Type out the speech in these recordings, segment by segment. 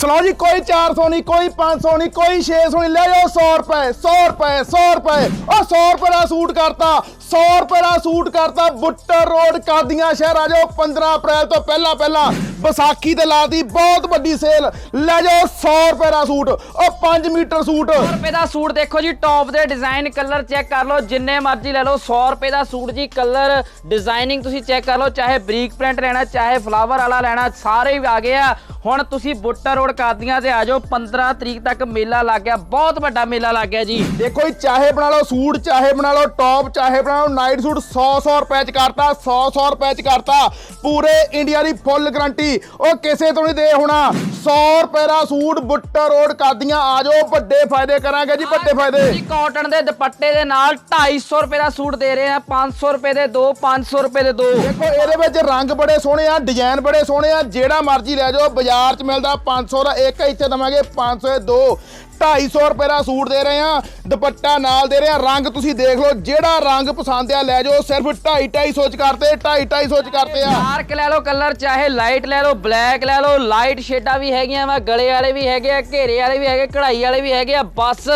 ਸੁਣੋ ਜੀ, ਕੋਈ 400 ਨਹੀਂ, ਕੋਈ 500 ਨਹੀਂ, ਕੋਈ 600 ਨਹੀਂ, ਲੈ ਜਾਓ 100 ਰੁਪਏ 100 ਰੁਪਏ 100 ਰੁਪਏ। ਉਹ 100 ਰੁਪਏ ਦਾ ਸੂਟ ਕਰਤਾ 100 ਰੁਪਏ ਦਾ ਸੂਟ ਕਰਤਾ ਬੁੱਟਰ ਰੋਡ ਕਾਦੀਆਂ ਸ਼ਹਿਰ ਆ ਜਾਓ 15 ਅਪ੍ਰੈਲ ਤੋਂ ਪਹਿਲਾਂ ਪਹਿਲਾਂ ਵਿਸਾਖੀ ਤੇ ਲਾਤੀ ਬਹੁਤ ਵੱਡੀ ਸੇਲ। ਲੈ ਜਾਓ 100 ਰੁਪਏ ਦਾ ਸੂਟ ਉਹ 5 ਮੀਟਰ ਸੂਟ। 100 ਰੁਪਏ ਦਾ ਸੂਟ ਦੇਖੋ ਜੀ ਟੌਪ ਦੇ ਡਿਜ਼ਾਈਨ ਕਲਰ ਚੈੱਕ ਕਰ ਲਓ, ਜਿੰਨੇ ਮਰਜ਼ੀ ਲੈ ਲਓ 100 ਰੁਪਏ ਦਾ ਸੂਟ ਜੀ ਕਲਰ ਡਿਜ਼ਾਈਨਿੰਗ ਤੁਸੀਂ ਚੈੱਕ ਕਰ ਲਓ, ਚਾਹੇ ਬਰੀਕ ਪ੍ਰਿੰਟ ਲੈਣਾ ਚਾਹੇ ਫਲਾਵਰ ਵਾਲਾ ਲੈਣਾ, ਸਾਰੇ ਆ ਗਏ ਆ। ਹੁਣ ਤੁਸੀਂ ਬੁੱਟਾ ਰੋਡ ਕਾਦੀਆਂ ਤੇ ਆ ਜਾਓ। 15 ਤਰੀਕ ਤੱਕ ਮੇਲਾ ਲੱਗ ਗਿਆ। ਬਹੁਤ ਵੱਡਾ ਮੇਲਾ ਲੱਗ ਗਿਆ ਜੀ। ਦੇਖੋ ਜੀ ਚਾਹੇ ਬਣਾ ਲਓ ਸੂਟ ਚਾਹੇ ਬਣਾ ਲਓ ਟੌਪ ਚਾਹੇ ਬਣਾ ਲਓ ਨਾਈਟ ਸੂਟ 100 100 ਰੁਪਏ ਚ ਕਰਤਾ 100 100 ਰੁਪਏ ਚ ਕਰਤਾ। ਪੂਰੇ ਇੰਡੀਆ ਦੀ ਫੁੱਲ ਗਾਰੰਟੀ। ਉਹ ਕਿਸੇ ਤੋਂ ਨਹੀਂ ਦੇ ਹੋਣਾ। 100 ਰੁਪਏ ਦਾ ਸੂਟ ਬੁੱਟਾ ਰੋਡ ਕਾਦੀਆਂ ਆ ਜਾਓ। ਵੱਡੇ ਫਾਇਦੇ ਕਰਾਂਗੇ ਜੀ ਵੱਡੇ ਫਾਇਦੇ। ਜੀ ਕਾਟਨ ਦੇ ਦੁਪੱਟੇ ਦੇ ਨਾਲ 250 ਰੁਪਏ ਦਾ ਸੂਟ ਦੇ ਰਹੇ ਆ। 500 ਰੁਪਏ ਦੇ ਦੋ 500 ਰੁਪਏ ਦੇ ਦੋ। ਦੇਖੋ ਇਹਦੇ ਵਿੱਚ ਰੰਗ ਬੜੇ ਸੋਹਣੇ ਆ ਡਿਜ਼ਾਈਨ ਬੜੇ ਸੋਹਣੇ ਆ। ਜਿਹੜਾ ਮਰਜ਼ੀ ਲੈ ਜਾਓ ਬਾਜ਼ਾਰ 'ਚ ਮਿਲਦਾ 500 ਦਾ ਇੱਕ ਇੱਥੇ ਦਵਾਂਗੇ 500 ਦੇ। ਦੋ 250 ਰੁਪਏ ਦਾ ਸੂਟ ਦੇ ਰਹੇ ਆ ਦੁਪੱਟਾ ਨਾਲ ਦੇ ਰਹੇ ਆ ਰੰਗ ਤੁਸੀਂ ਦੇਖ ਲਓ, ਜਿਹੜਾ ਰੰਗ ਪਸੰਦ ਆ, ਲੈ ਜਾਓ, ਸਿਰਫ 2.5 250 ਚ ਕਰਤੇ 2.5 250 ਚ ਕਰਤੇ ਆ। ਡਾਰਕ ਲੈ ਲਓ ਕਲਰ, ਚਾਹੇ ਲਾਈਟ ਲੈ ਲਓ, ਬਲੈਕ ਲੈ ਲਓ, ਲਾਈਟ ਸ਼ੇਡਾਂ ਵੀ ਹੈਗੀਆਂ ਵਾ, ਗਲੇ ਵਾਲੇ ਵੀ ਹੈਗੇ ਆ, ਘੇਰੇ ਵਾਲੇ ਵੀ ਹੈਗੇ, ਕਢਾਈ ਵਾਲੇ ਵੀ ਹੈਗੇ ਆ, ਬਸ।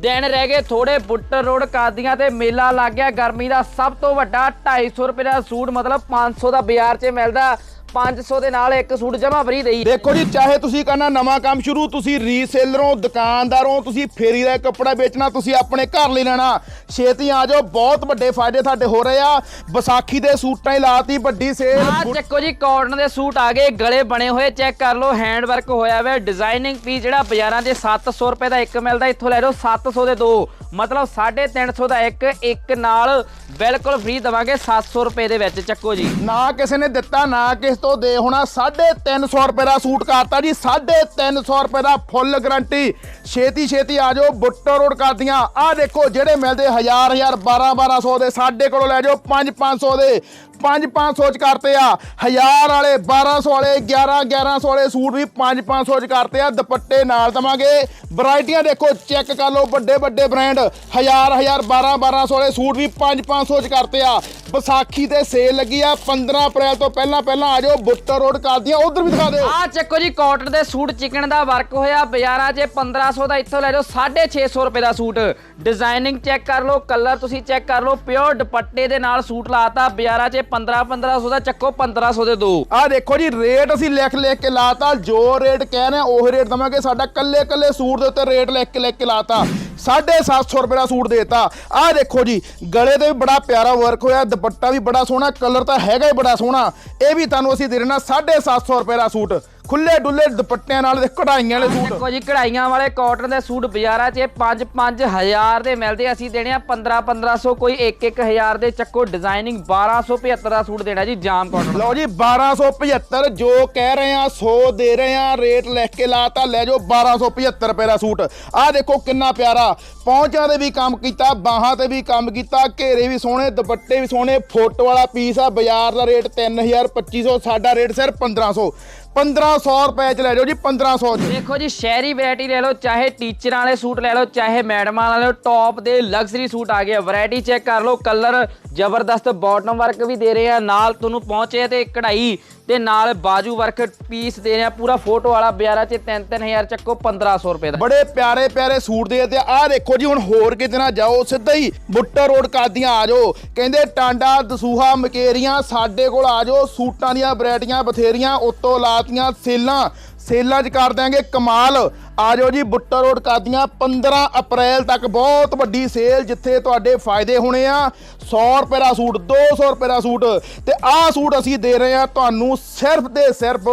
ਦਿਨ ਰਹਿ ਗਏ ਥੋੜੇ ਬੁੱਟਰ ਰੋਡ ਕਾਦੀਆਂ ਤੇ ਮੇਲਾ ਲੱਗ ਗਿਆ। ਗਰਮੀ ਦਾ ਸਭ ਤੋਂ ਵੱਡਾ 250 ਰੁਪਏ ਦਾ ਸੂਟ, ਮਤਲਬ 500 ਦਾ ਬਾਜ਼ਾਰ 'ਚ ਮਿਲਦਾ। 500 ਦੇ ਨਾਲ ਇੱਕ ਸੂਟ ਜਮਾ ਫਰੀ ਦੇਈ। ਦੇਖੋ ਜੀ ਚਾਹੇ ਤੁਸੀਂ ਕਰਨਾ ਨਵਾਂ ਕੰਮ ਸ਼ੁਰੂ ਤੁਸੀਂ ਰੀਸੇਲਰੋਂ ਦੁਕਾਨਦਾਰੋਂ ਤੁਸੀਂ ਫੇਰੀ ਦਾ ਕੱਪੜਾ ਵੇਚਣਾ ਤੁਸੀਂ ਆਪਣੇ ਘਰ ਲਈ ਲੈਣਾ। ਛੇਤੀ ਆ ਜਾਓ ਬਹੁਤ ਵੱਡੇ ਫਾਇਦੇ ਤੁਹਾਡੇ ਹੋ ਰਹੇ ਆ। ਵਿਸਾਖੀ ਦੇ ਸੂਟਾਂ ਹੀ ਲਾਤੀ ਵੱਡੀ ਸੇਲ ਆ ਚੱਕੋ ਜੀ ਕਾਟਨ ਦੇ ਸੂਟ ਆ ਗਏ ਗਲੇ ਬਣੇ ਹੋਏ ਚੈੱਕ ਕਰ ਲਓ ਹੈਂਡ ਵਰਕ ਹੋਇਆ ਹੋਇਆ ਡਿਜ਼ਾਈਨਿੰਗ ਪੀਸ ਜਿਹੜਾ ਬਾਜ਼ਾਰਾਂ 'ਚ 700 ਰੁਪਏ ਦਾ ਇੱਕ ਮਿਲਦਾ ਇੱਥੋਂ ਲੈ ਲਓ 700 ਦੇ ਦੋ। ਮਤਲਬ 350 ਦਾ ਇੱਕ ਇੱਕ ਨਾਲ ਬਿਲਕੁਲ ਫ੍ਰੀ ਦਵਾਂਗੇ 700 ਰੁਪਏ ਦੇ ਵਿੱਚ ਚੱਕੋ ਜੀ। ਨਾ ਕਿਸੇ ਨੇ ਦਿੱਤਾ ਨਾ ਕਿਸ ਤੋਂ ਦੇ ਹੋਣਾ 350 ਰੁਪਏ ਦਾ ਸੂਟ ਕਰਤਾ ਜੀ 350 ਰੁਪਏ ਦਾ ਫੁੱਲ ਗਰੰਟੀ। ਛੇਤੀ ਛੇਤੀ ਆ ਜਾਓ, ਬੁੱਟੋ ਰੋਡ ਕਰਦੀਆਂ। ਆਹ ਦੇਖੋ, ਜਿਹੜੇ ਮਿਲਦੇ 1000 1000 12 1200 ਦੇ, ਸਾਡੇ ਕੋਲੋਂ ਲੈ ਜਾਓ 5 500 ਦੇ। 5 500 ਚ ਕਰਤੇ ਆ 1000 ਵਾਲੇ 1200 ਵਾਲੇ 11 1100 ਵਾਲੇ ਸੂਟ ਵੀ 5 500 ਚ ਕਰਤੇ ਆ। ਦੁਪੱਟੇ ਨਾਲ ਦਵਾਂਗੇ। ਵੈਰਾਈਟੀਆਂ ਦੇਖੋ, ਚੈੱਕ ਕਰ ਲਓ, ਵੱਡੇ ਵੱਡੇ ਬ੍ਰਾਂਡ 1000 1000 12 1200 ਵਾਲੇ ਸੂਟ ਵੀ 5 500 ਚ ਕਰਤੇ ਆ। ਵਿਸਾਖੀ ਤੇ ਸੇਲ ਲੱਗੀ ਆ 15 ਅਪ੍ਰੈਲ ਤੋਂ ਪਹਿਲਾਂ ਪਹਿਲਾਂ ਆ ਜਾਓ ਬੁੱਟਰ ਰੋਡ ਕਰਦੀਆਂ ਉਧਰ ਵੀ ਦਿਖਾ ਦਿਓ। ਆ ਚੱਕੋ ਜੀ ਕਾਟਨ ਦੇ ਸੂਟ ਚਿਕਨ ਦਾ ਵਰਕ ਹੋਇਆ ਬਾਜ਼ਾਰਾਂ 'ਚ 1500 ਦਾ ਇੱਥੋਂ ਲੈ ਜਾਓ 650 ਰੁਪਏ ਦਾ ਸੂਟ। ਡਿਜ਼ਾਈਨਿੰਗ ਚੈੱਕ ਕਰ ਲਓ ਕਲਰ ਤੁਸੀਂ ਚੈੱਕ ਕਰ ਲਓ ਪਿਓਰ ਦੁਪੱਟੇ ਦੇ ਨਾਲ ਸੂਟ ਲਾਤਾ ਬਾਜ਼ਾਰਾਂ 'ਚ 15 1500 ਦਾ ਚੱਕੋ 1500 ਦੇ ਦੋ। ਆ ਦੇਖੋ ਜੀ ਰੇਟ ਅਸੀਂ ਲਿਖ ਲਿਖ ਕੇ ਲਾਤਾ ਜੋ ਰੇਟ ਕਹਿ ਰਹੇ ਉਹ ਰੇਟ ਦਵਾਂਗੇ ਸਾਡਾ ਕੱਲੇ ਕੱਲੇ ਸੂਟ ਦੇ ਉੱਤੇ ਰੇਟ ਲਿਖ ਕੇ ਲਿਖ ਕੇ ਲਾਤਾ। 750 ਰੁਪਏ ਦਾ ਸੂਟ ਦੇਤਾ। ਆਹ ਦੇਖੋ ਜੀ, ਗਲੇ ਤੇ ਵੀ ਬੜਾ ਪਿਆਰਾ ਵਰਕ ਹੋਇਆ, ਦੁਪੱਟਾ ਵੀ ਬੜਾ ਸੋਹਣਾ ਕਲਰ ਤਾਂ ਹੈਗਾ ਹੀ ਬੜਾ ਸੋਹਣਾ। ਇਹ ਵੀ ਤੁਹਾਨੂੰ ਅਸੀਂ ਦੇ ਰਹੇ ਨਾ 750 ਰੁਪਏ ਦਾ ਸੂਟ। ਖੁੱਲੇ ਡੁੱਲੇ ਦੁਪੱਟਿਆਂ ਨਾਲ ਦੇ ਕਢਾਈਆਂ ਵਾਲੇ ਸੂਟ। ਦੇਖੋ ਜੀ ਕਢਾਈਆਂ ਵਾਲੇ ਕਾਟਨ ਦੇ ਸੂਟ ਬਾਜ਼ਾਰਾਂ 'ਚ 5 5000 ਦੇ ਮਿਲਦੇ ਆ, ਅਸੀਂ ਦੇਣੇ ਆ 15 1500 ਕੋਈ 1 1000 ਦੇ ਚੱਕੋ ਡਿਜ਼ਾਈਨਿੰਗ 1275 ਦਾ ਸੂਟ ਦੇਣਾ ਜੀ ਜਾਮ ਕਾਟਨ ਲਓ ਜੀ 1275 ਜੋ ਕਹਿ ਰਹੇ ਆ 100 ਦੇ ਰਹੇ ਆ ਰੇਟ ਲਿਖ ਕੇ ਲਾਤਾ ਲੈ ਜਾਓ 1275 ਰੁਪਏ ਦਾ ਸੂਟ। ਆਹ ਦੇਖੋ ਕਿੰਨਾ ਪਿਆਰਾ ਪੌਂਚਾਂ ਦੇ ਵੀ ਕੰਮ ਕੀਤਾ ਬਾਹਾਂ ਤੇ ਵੀ ਕੰਮ ਕੀਤਾ ਘੇਰੇ ਵੀ ਸੋਹਣੇ ਦੁਪੱਟੇ ਵੀ ਸੋਹਣੇ ਫੁੱਟ ਵਾਲਾ ਪੀਸ ਆ ਬਾਜ਼ਾਰ ਦਾ ਰੇਟ 3000 2500 ਸਾਡਾ ਰੇਟ ਸਿਰਫ 1500 1500 ਰੁਪਏ ਚ ਲੈ ਜਾਓ ਜੀ 1500 ਚ। ਦੇਖੋ ਜੀ, ਸ਼ਹਿਰੀ ਵੈਰਾਈਟੀ ਲੈ ਲਓ, ਚਾਹੇ ਟੀਚਰਾਂ ਵਾਲੇ ਸੂਟ ਲੈ ਲਓ, ਚਾਹੇ ਮੈਡਮਾਂ ਵਾਲੇ ਲਓ ਟੌਪ ਦੇ ਲਗਜ਼ਰੀ ਸੂਟ ਆ ਗਏ ਵੈਰਾਈਟੀ ਚੈੱਕ ਕਰ ਲਓ ਕਲਰ ਜ਼ਬਰਦਸਤ ਬਾਟਮ ਵਰਕ ਵੀ ਦੇ ਰਹੇ ਆ। ਨਾਲ ਤੁਹਾਨੂੰ ਪਹੁੰਚੇ ਤੇ ਕਢਾਈ ਤੇ ਨਾਲ ਬਾਜੂ ਵਰਕ ਪੀਸ ਦੇ ਰਹੇ, ਪੂਰਾ ਫੋਟੋ ਵਾਲਾ ਬਿਆਰਾ ਚ 3-3000 ਚੱਕੋ 1500 ਰੁਪਏ ਦਾ। ਬੜੇ ਪਿਆਰੇ ਪਿਆਰੇ ਸੂਟ ਦੇ ਤੇ ਆਹ ਦੇਖੋ ਜੀ, ਹੁਣ ਹੋਰ ਕਿਤੇ ਨਾ ਜਾਓ, ਸਿੱਧਾ ਹੀ ਬੁੱਟਾ ਰੋਡ ਕਾਦੀਆਂ ਆ ਜਾਓ। ਕਹਿੰਦੇ ਟਾਂਡਾ, ਦਸੂਹਾ, ਮਕੇਰੀਆਂ, ਸਾਡੇ ਕੋਲ ਆ ਜਾਓ, ਸੂਟਾਂ ਦੀਆਂ ਵੈਰਾਈਟੀਆਂ ਬਥੇਰੀਆਂ, ਉੱਤੋਂ ਲਾਤੀਆਂ, ਸੇਲਾਂ ਸੇਲਾਂ 'ਚ ਕਰ ਦਿਆਂਗੇ ਕਮਾਲ। ਆ ਜਾਓ ਜੀ, ਬੁੱਟਾ ਰੋਡ ਕਾਦੀਆਂ 15 ਅਪ੍ਰੈਲ ਤੱਕ ਬਹੁਤ ਵੱਡੀ ਸੇਲ ਜਿੱਥੇ ਤੁਹਾਡੇ ਫਾਇਦੇ ਹੋਣੇ ਆ। 100 ਰੁਪਏ ਦਾ ਸੂਟ 200 ਰੁਪਏ ਦਾ ਸੂਟ ਤੇ ਆਹ ਸੂਟ ਅਸੀਂ ਦੇ ਰਹੇ ਆ ਤੁਹਾਨੂੰ ਸਿਰਫ ਤੇ ਸਿਰਫ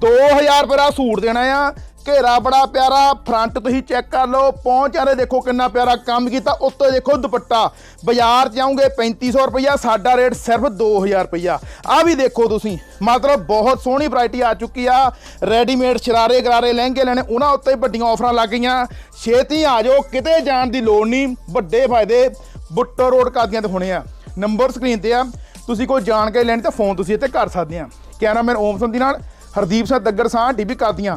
2000 ਰੁਪਏ ਦਾ ਸੂਟ ਦੇਣਾ ਆ। ਘੇਰਾ ਬੜਾ ਪਿਆਰਾ ਫਰੰਟ ਤੁਸੀਂ ਚੈੱਕ ਕਰ ਲਓ, ਪਹੁੰਚ ਵਾਲੇ ਦੇਖੋ ਕਿੰਨਾ ਪਿਆਰਾ ਕੰਮ ਕੀਤਾ, ਉੱਤੇ ਦੇਖੋ ਦੁਪੱਟਾ। ਬਾਜ਼ਾਰ 'ਚ ਜਾਓਗੇ 3500 ਰੁਪਈਆ, ਸਾਡਾ ਰੇਟ ਸਿਰਫ 2000 ਰੁਪਈਆ। ਆ ਵੀ ਦੇਖੋ ਤੁਸੀਂ, ਮਤਲਬ ਬਹੁਤ ਸੋਹਣੀ ਵੈਰਾਈਟੀ ਆ ਚੁੱਕੀ ਆ। ਰੈਡੀਮੇਡ ਸ਼ਰਾਰੇ ਗਰਾਰੇ ਲਹਿੰਗੇ ਲੈਣੇ, ਉਹਨਾਂ ਉੱਤੇ ਵੱਡੀਆਂ ਆਫਰਾਂ ਲੱਗ ਗਈਆਂ। ਛੇਤੀ ਆ ਜਾਓ, ਕਿਤੇ ਜਾਣ ਦੀ ਲੋੜ ਨਹੀਂ, ਵੱਡੇ ਫਾਇਦੇ, ਬੁੱਟੋ ਰੋਡ ਕਾਦੀਆਂ ਤੇ ਹੋਣੇ ਆ। ਨੰਬਰ ਸਕਰੀਨ ਤੇ ਆ, ਤੁਸੀਂ ਕੋਈ ਜਾਣਕਾਰੀ ਲੈਣੀ ਤਾਂ ਫੋਨ ਤੁਸੀਂ ਇੱਥੇ ਕਰ ਸਕਦੇ ਆ। ਕੈਮਰਾਮੈਨ ਓਮ ਸੰਧੀ ਨਾਲ ਹਰਦੀਪ ਸਿੰਘ ਦੱਗਰ ਸਾਹ ਟੀਵੀ ਕਾਦੀਆਂ